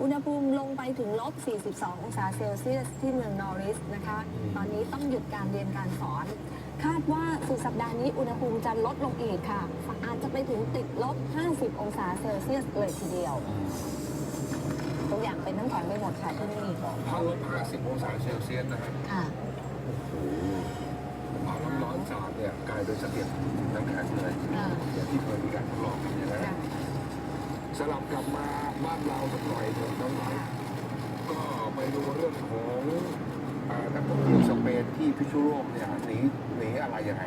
อุณหภูมิลงไปถึงลบ 42 องศาเซลเซียสที่เมืองนอริสนะคะ ตอนนี้ต้องหยุดการเรียนการสอน คาดว่าสุดสัปดาห์นี้อุณหภูมิจะลดลงอีกค่ะ อาจจะไปถึงติดลบ 50 องศาเซลเซียสเลยทีเดียวทุกอย่างเป็นน้ำแข็งไปหมดค่ะที่นี่ถ้าลบ 50 องศาเซลเซียสนะฮะค่ะเอาน้ำร้อนสาดเนี่ยกลายเป็นสะเก็ดน้ำแข็งเลยอ่าอย่างที่เคยมีการทดลองกันอย่างนั้นนะ สลับกลับมาบ้านเราสักหน่อยเถอะน้องหน่อยก็ไปดูเรื่องของอ่านักท่องเที่ยวสเปนที่พิษณุโลกเนี่ยหนีหนีอะไรยังไง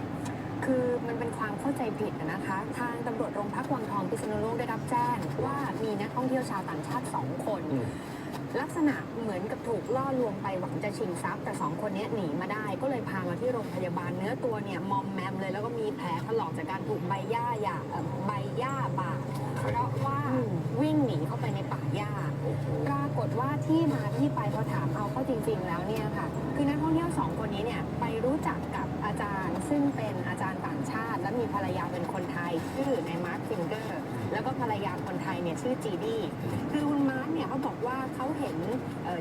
คือมันเป็นความเข้าใจผิดอะนะคะ ทางตำรวจโรงพักวังทองพิษณุโลกได้รับแจ้งว่ามีนักท่องเที่ยวชาวต่างชาติ2คนอืมลักษณะเหมือนกับถูกล่อลวงไปหวังจะชิงทรัพย์ แต่สองคนนี้หนีมาได้ ก็เลยพามาที่โรงพยาบาลเนื้อตัวเนี่ยมอมแมมเลยแล้วก็มีแผลถลอกจากการถูกใบหญ้าหยาเอ่อใบหญ้าบาดเพราะว่า อืม วิ่งหนีเข้าไปในป่าหญ้า โอ้โห ปรากฏว่า ที่มาที่ไปพอถามเอาเข้าจริง ๆ แล้วเนี่ยค่ะ คือนักท่องเที่ยวสองคนนี้เนี่ยไปรู้จักกับอาจารย์ ซึ่งเป็นอาจารย์ต่างชาติ และมีภรรยาเป็นคนไทย ชื่อนายมาร์คฟิงเกอร์แล้วก็ภรรยาคนไทยเนี่ยชื่อจีดี้คือคุณมาร์คเนี่ยเขาบอกว่าเขาเห็น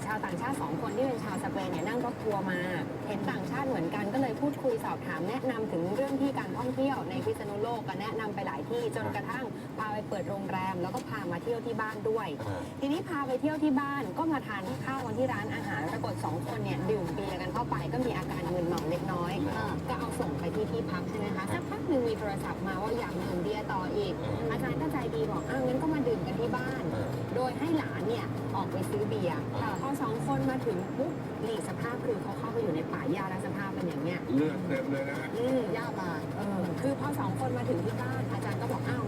ชาวต่างชาติสองคนที่เป็นชาวสเปนเนี่ยนั่งรถทัวร์มา เห็นต่างชาติเหมือนกันก็เลยพูดคุยสอบถามแนะนำถึงเรื่องที่การท่องเที่ยวในพิษณุโลกก็แนะนำไปหลายที่จนกระทั่งาไปเปิดโรงแรม แล้วก็พามาเที่ยวที่บ้านด้วย อ่า ทีนี้พาไปเที่ยวที่บ้านก็มาทานข้าวกันที่ร้านอาหารปรากฏสองคนเนี่ยดื่มเบียร์กันเข้าไปก็มีอาการมึนเมาเล็กน้อย อ่า ก็เอาส่งไปที่ที่พักใช่ไหมคะสักพักหนึ่งมีโทรศัพท์มาว่าอยากดื่มเบียร์ต่ออีก อาจารย์ก็ใจดีบอกอ้าวงั้นก็มาดื่มกันที่บ้าน อ่า โดยให้หลานเนี่ยออกไปซื้อเบียร์อ่าพอสองคนมาถึงปุ๊บนี่สภาพคือเขาเข้าไปอยู่ในป่าหญ้าและสภาพเป็นอย่างเนี้ยเลือดเต็มเลยนะฮะ อืม ย่าบาดเออคือพอสองคนมาถึงที่บ้านอาจารย์ก็บอกอ้าว